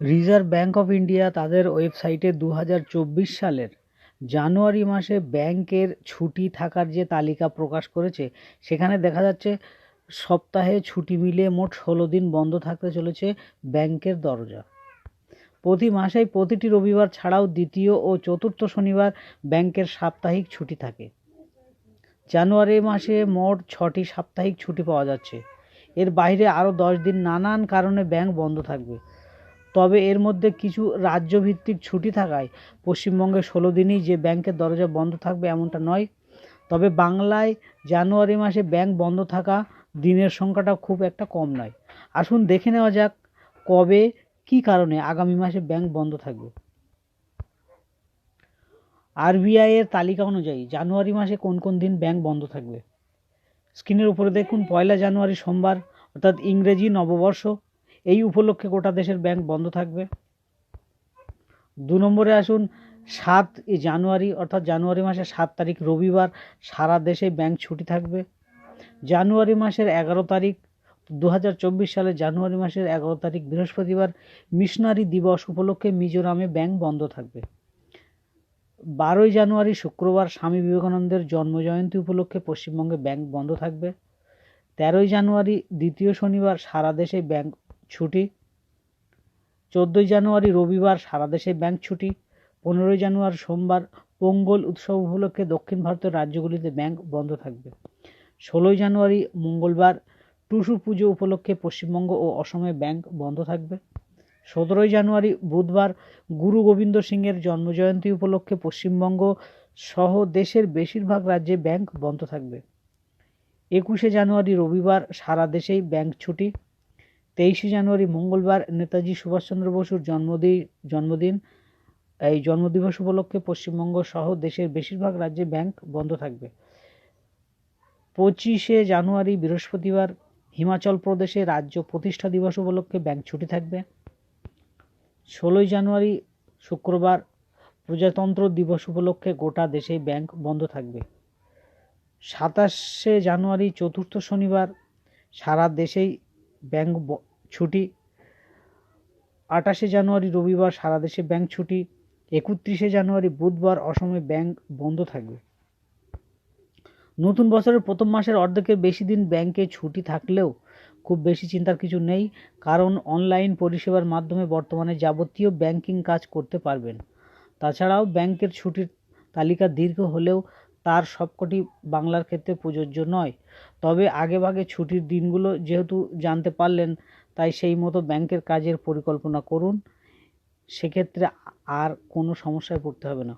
Reserve bank of India তাদের ওয়েবসাইটে দু হাজার চব্বিশ সালের জানুয়ারি মাসে ব্যাংকের ছুটি থাকার যে তালিকা প্রকাশ করেছে, সেখানে দেখা যাচ্ছে সপ্তাহে ছুটি মিলিয়ে মোট ষোলো দিন বন্ধ থাকতে চলেছে ব্যাংকের দরজা। প্রতি মাসেই প্রতিটি রবিবার ছাড়াও দ্বিতীয় ও চতুর্থ শনিবার ব্যাংকের সাপ্তাহিক ছুটি থাকে। জানুয়ারি মাসে মোট ছটি সাপ্তাহিক ছুটি পাওয়া যাচ্ছে। এর বাইরে আরও দশ দিন নানান কারণে ব্যাংক বন্ধ থাকবে। তবে এর মধ্যে কিছু রাজ্যভিত্তিক ছুটি থাকায় পশ্চিমবঙ্গে ষোলো দিনই যে ব্যাংকের দরজা বন্ধ থাকবে এমনটা নয়। তবে বাংলায় জানুয়ারি মাসে ব্যাংক বন্ধ থাকা দিনের সংখ্যাটা খুব একটা কম নয়। আসুন দেখে নেওয়া যাক কবে, কী কারণে আগামী মাসে ব্যাংক বন্ধ থাকবে। আরবিআই এর তালিকা অনুযায়ী জানুয়ারি মাসে কোন কোন দিন ব্যাংক বন্ধ থাকবে? স্ক্রিনের উপরে দেখুন, পয়লা জানুয়ারি সোমবার, অর্থাৎ ইংরেজি নববর্ষ। এই উপলক্ষে গোটা দেশের ব্যাংক বন্ধ থাকবে। দু নম্বরে আসুন, সাত জানুয়ারি, অর্থাৎ জানুয়ারি মাসের সাত তারিখ রবিবার, সারা দেশে ব্যাংক ছুটি থাকবে। জানুয়ারি মাসের এগারো তারিখ দু হাজার চব্বিশ সালের জানুয়ারি মাসের এগারো তারিখ বৃহস্পতিবার মিশনারি দিবস উপলক্ষে মিজোরামে ব্যাংক বন্ধ থাকবে। বারোই জানুয়ারি শুক্রবার স্বামী বিবেকানন্দের জন্মজয়ন্তী উপলক্ষে পশ্চিমবঙ্গে ব্যাংক বন্ধ থাকবে। তেরোই জানুয়ারি দ্বিতীয় শনিবার সারা দেশে ব্যাংক ছুটি। চোদ্দোই জানুয়ারি রবিবার সারা দেশে ব্যাংক ছুটি। পনেরোই জানুয়ারি সোমবার পোঙ্গল উৎসব উপলক্ষে দক্ষিণ ভারতের রাজ্যগুলিতে ব্যাংক বন্ধ থাকবে। ষোলোই জানুয়ারি মঙ্গলবার টুসু পুজো উপলক্ষে পশ্চিমবঙ্গ ও অসমে ব্যাংক বন্ধ থাকবে। সতেরোই জানুয়ারি বুধবার গুরু গোবিন্দ সিংয়ের জন্মজয়ন্তী উপলক্ষে পশ্চিমবঙ্গ সহ দেশের বেশিরভাগ রাজ্যে ব্যাংক বন্ধ থাকবে। একুশে জানুয়ারি রবিবার সারা দেশেই ব্যাংক ছুটি। তেইশে জানুয়ারি মঙ্গলবার নেতাজি সুভাষচন্দ্র বসুর জন্মদিন জন্মদিন। এই জন্মদিবস উপলক্ষে পশ্চিমবঙ্গ সহ দেশের বেশিরভাগ রাজ্যে ব্যাংক বন্ধ থাকবে। পঁচিশে জানুয়ারি বৃহস্পতিবার হিমাচল প্রদেশে রাজ্য প্রতিষ্ঠা দিবস উপলক্ষে ব্যাংক ছুটি থাকবে। ষোলোই জানুয়ারি শুক্রবার প্রজাতন্ত্র দিবস উপলক্ষে গোটা দেশে ব্যাংক বন্ধ থাকবে। সাতাশে জানুয়ারি চতুর্থ শনিবার সারা দেশেই ব্যাংক ছুটি। আঠাশে জানুয়ারি রবিবার সারা দেশে ব্যাংক ছুটি। একত্রিশে জানুয়ারি বুধবার অসমে ব্যাংক বন্ধ থাকবে। নতুন বছরের প্রথম মাসের অর্ধেকের বেশি দিন ব্যাংকে ছুটি থাকলেও খুব বেশি চিন্তার কিছু নেই, কারণ অনলাইন পরিষেবার মাধ্যমে বর্তমানে যাবতীয় ব্যাংকিং কাজ করতে পারবেন। তাছাড়াও ব্যাংকের ছুটির তালিকা দীর্ঘ হলেও তার সবকটি বাংলার ক্ষেত্রে প্রযোজ্য নয়। তবে আগেভাগে ছুটির দিনগুলো যেহেতু জানতে পারলেন, তাই সেই মতো ব্যাংকের কাজের পরিকল্পনা করুন। সেক্ষেত্রে আর কোনো সমস্যায় পড়তে হবে না।